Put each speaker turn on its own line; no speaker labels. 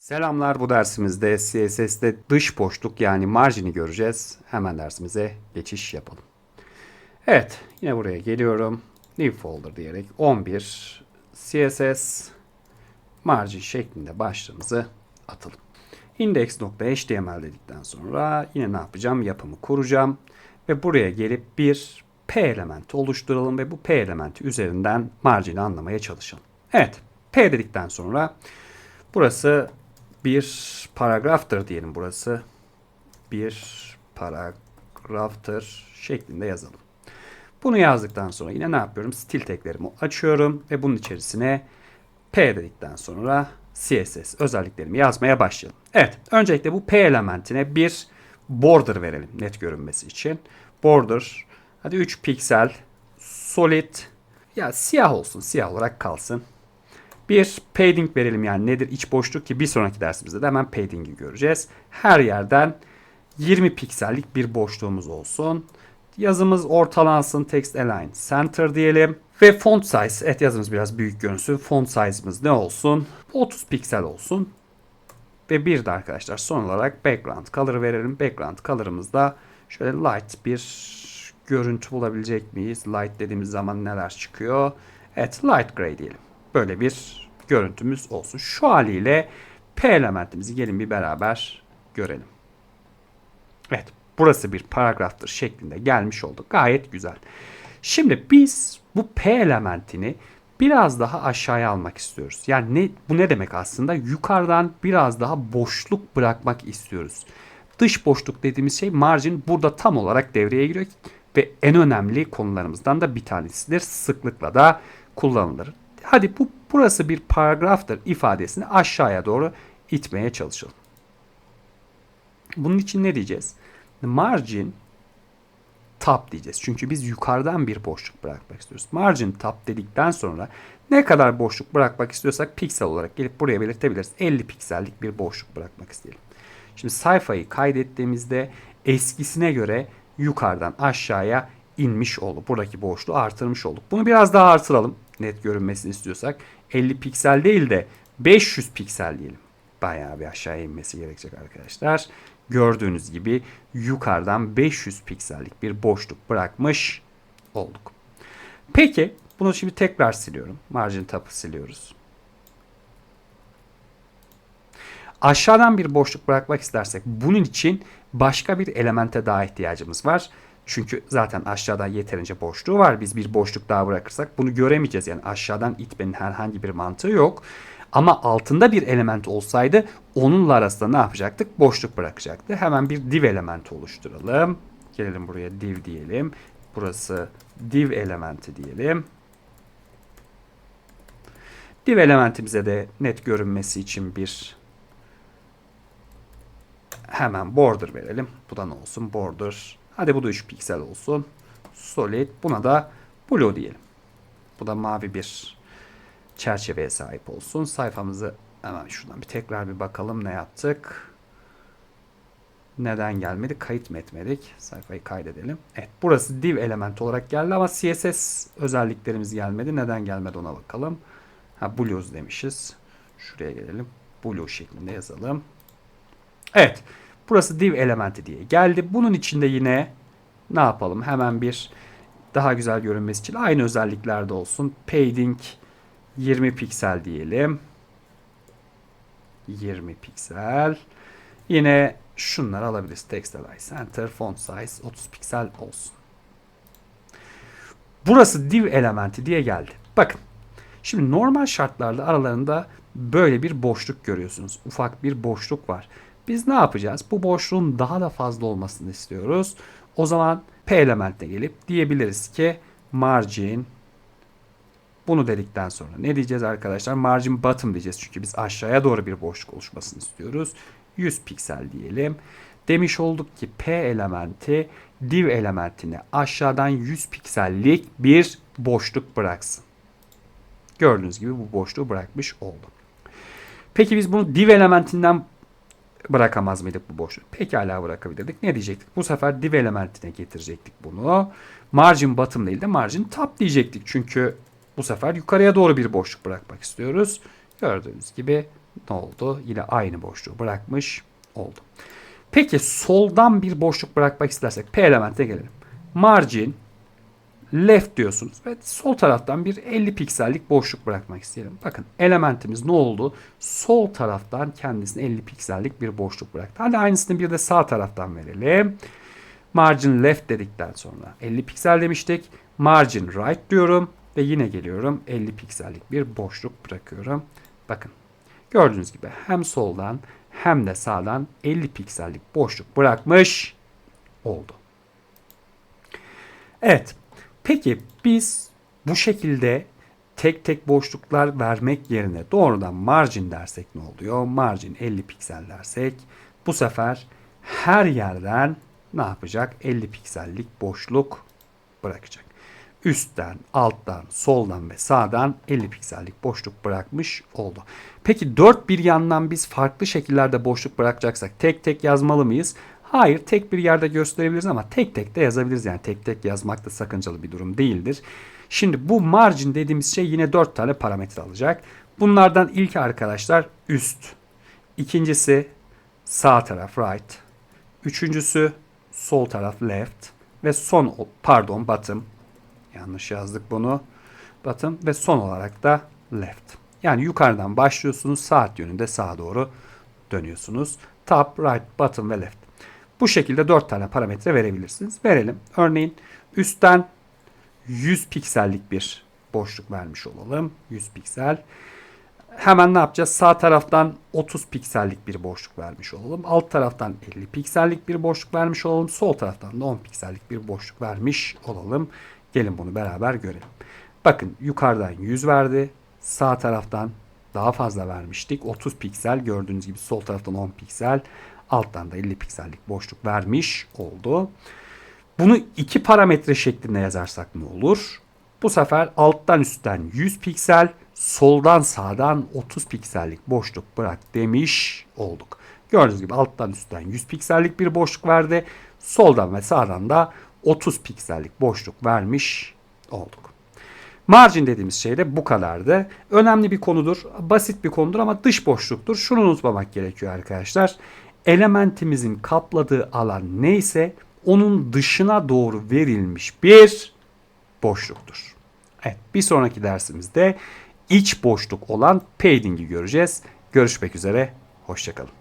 Selamlar bu dersimizde CSS'de dış boşluk yani marjini göreceğiz. Hemen dersimize geçiş yapalım. Evet yine buraya geliyorum. New folder diyerek 11 CSS margin şeklinde başlığımızı atalım. Index.html dedikten sonra yine ne yapacağım? Yapımı kuracağım. Ve buraya gelip bir P elementi oluşturalım ve bu P elementi üzerinden marjini anlamaya çalışalım. Evet P dedikten sonra burası bir paragraftır diyelim burası. Bir paragraftır şeklinde yazalım. Bunu yazdıktan sonra yine ne yapıyorum? Stil taglerimi açıyorum ve bunun içerisine P dedikten sonra CSS özelliklerimi yazmaya başlayalım. Evet, öncelikle bu P elementine bir border verelim net görünmesi için. Border, hadi 3 piksel, solid, ya siyah olsun, siyah olarak kalsın. Bir padding verelim yani nedir iç boşluk ki bir sonraki dersimizde de hemen padding'i göreceğiz. Her yerden 20 piksellik bir boşluğumuz olsun. Yazımız ortalansın text align center diyelim. Ve font size evet yazımız biraz büyük görünsün. Font size'ımız ne olsun? 30 piksel olsun. Ve bir de arkadaşlar son olarak background color verelim. Background color'ımız da şöyle light bir görüntü bulabilecek miyiz? Light dediğimiz zaman neler çıkıyor? Evet light gray diyelim. Böyle bir görüntümüz olsun. Şu haliyle P elementimizi gelin bir beraber görelim. Evet burası bir paragraftır şeklinde gelmiş oldu. Gayet güzel. Şimdi biz bu P elementini biraz daha aşağıya almak istiyoruz. Yani ne, bu ne demek aslında? Yukarıdan biraz daha boşluk bırakmak istiyoruz. Dış boşluk dediğimiz şey margin burada tam olarak devreye giriyor ve en önemli konularımızdan da bir tanesidir. Sıklıkla da kullanılır. Hadi bu burası bir paragraftır ifadesini aşağıya doğru itmeye çalışalım. Bunun için ne diyeceğiz? Margin top diyeceğiz. Çünkü biz yukarıdan bir boşluk bırakmak istiyoruz. Margin top dedikten sonra ne kadar boşluk bırakmak istiyorsak piksel olarak gelip buraya belirtebiliriz. 50 piksellik bir boşluk bırakmak isteyelim. Şimdi sayfayı kaydettiğimizde eskisine göre yukarıdan aşağıya inmiş oldu. Buradaki boşluğu artırmış olduk. Bunu biraz daha artıralım. Net görünmesini istiyorsak 50 piksel değil de 500 piksel diyelim. Bayağı bir aşağıya inmesi gerekecek arkadaşlar. Gördüğünüz gibi yukarıdan 500 piksellik bir boşluk bırakmış olduk. Peki bunu şimdi tekrar siliyorum. Margin tap'ı siliyoruz. Aşağıdan bir boşluk bırakmak istersek bunun için başka bir elemente daha ihtiyacımız var. Çünkü zaten aşağıda yeterince boşluğu var. Biz bir boşluk daha bırakırsak bunu göremeyeceğiz. Yani aşağıdan itmenin herhangi bir mantığı yok. Ama altında bir element olsaydı onunla arasında ne yapacaktık? Boşluk bırakacaktı. Hemen bir div elementi oluşturalım. Gelelim buraya div diyelim. Burası div elementi diyelim. Div elementimize de net görünmesi için bir hemen border verelim. Bu da ne olsun? Border. Hadi bu da 3 piksel olsun. Solid. Buna da blue diyelim. Bu da mavi bir çerçeveye sahip olsun. Sayfamızı hemen şuradan bir tekrar bir bakalım ne yaptık. Neden gelmedi? Kayıt mı etmedik? Sayfayı kaydedelim. Evet burası div element olarak geldi ama CSS özelliklerimiz gelmedi. Neden gelmedi ona bakalım. Ha blues demişiz. Şuraya gelelim. Blue şeklinde yazalım. Evet. Burası div elementi diye geldi. Bunun içinde yine ne yapalım? Hemen bir daha güzel görünmesi için aynı özelliklerde olsun. Padding 20 piksel diyelim. 20 piksel. Yine şunları alabiliriz. Text Align Center, Font Size 30 piksel olsun. Burası div elementi diye geldi. Bakın. Şimdi normal şartlarda aralarında böyle bir boşluk görüyorsunuz. Ufak bir boşluk var. Biz ne yapacağız? Bu boşluğun daha da fazla olmasını istiyoruz. O zaman P elementine gelip diyebiliriz ki margin bunu dedikten sonra ne diyeceğiz arkadaşlar? Margin bottom diyeceğiz. Çünkü biz aşağıya doğru bir boşluk oluşmasını istiyoruz. 100 piksel diyelim. Demiş olduk ki P elementi div elementine aşağıdan 100 piksellik bir boşluk bıraksın. Gördüğünüz gibi bu boşluğu bırakmış olduk. Peki biz bunu div elementinden bırakamaz mıydık bu boşluğu? Pekala bırakabilirdik. Ne diyecektik? Bu sefer div elementine getirecektik bunu. Margin bottom değil de margin top diyecektik. Çünkü Bu sefer yukarıya doğru bir boşluk bırakmak istiyoruz. Gördüğünüz gibi ne oldu? Yine aynı boşluğu bırakmış oldu. Peki soldan bir boşluk bırakmak istersek P elemente gelelim. Margin left diyorsunuz ve sol taraftan bir 50 piksellik boşluk bırakmak isteyelim. Bakın elementimiz ne oldu? Sol taraftan kendisine 50 piksellik bir boşluk bıraktı. Hadi aynısını bir de sağ taraftan verelim. Margin left dedikten sonra 50 piksel demiştik. Margin right diyorum ve yine geliyorum 50 piksellik bir boşluk bırakıyorum. Bakın gördüğünüz gibi hem soldan hem de sağdan 50 piksellik boşluk bırakmış oldu. Evet. Peki biz bu şekilde tek tek boşluklar vermek yerine doğrudan margin dersek ne oluyor? Margin 50 piksel dersek bu sefer her yerden ne yapacak? 50 piksellik boşluk bırakacak. Üstten, alttan, soldan ve sağdan 50 piksellik boşluk bırakmış oldu. Peki dört bir yandan biz farklı şekillerde boşluk bırakacaksak tek tek yazmalı mıyız? Hayır tek bir yerde gösterebiliriz ama tek tek de yazabiliriz. Yani tek tek yazmak da sakıncalı bir durum değildir. Şimdi bu margin dediğimiz şey yine 4 tane parametre alacak. Bunlardan ilk arkadaşlar üst. İkincisi sağ taraf right. Üçüncüsü sol taraf left. Ve son pardon bottom. Yanlış yazdık bunu. Bottom ve son olarak da left. Yani yukarıdan başlıyorsunuz saat yönünde sağa doğru dönüyorsunuz. Top, right, bottom ve left. Bu şekilde 4 tane parametre verebilirsiniz. Verelim. Örneğin üstten 100 piksellik bir boşluk vermiş olalım. 100 piksel. Hemen ne yapacağız? Sağ taraftan 30 piksellik bir boşluk vermiş olalım. Alt taraftan 50 piksellik bir boşluk vermiş olalım. Sol taraftan da 10 piksellik bir boşluk vermiş olalım. Gelin bunu beraber görelim. Bakın yukarıdan 100 verdi. Sağ taraftan daha fazla vermiştik. 30 piksel gördüğünüz gibi sol taraftan 10 piksel. Alttan da 50 piksellik boşluk vermiş oldu. Bunu iki parametre şeklinde yazarsak ne olur? Bu sefer alttan üstten 100 piksel, soldan sağdan 30 piksellik boşluk bırak demiş olduk. Gördüğünüz gibi alttan üstten 100 piksellik bir boşluk verdi. Soldan ve sağdan da 30 piksellik boşluk vermiş olduk. Margin dediğimiz şey de bu kadardı. Önemli bir konudur. Basit bir konudur ama dış boşluktur. Şunu unutmamak gerekiyor arkadaşlar. Elementimizin kapladığı alan neyse onun dışına doğru verilmiş bir boşluktur. Evet bir sonraki dersimizde iç boşluk olan padding'i göreceğiz. Görüşmek üzere. Hoşçakalın.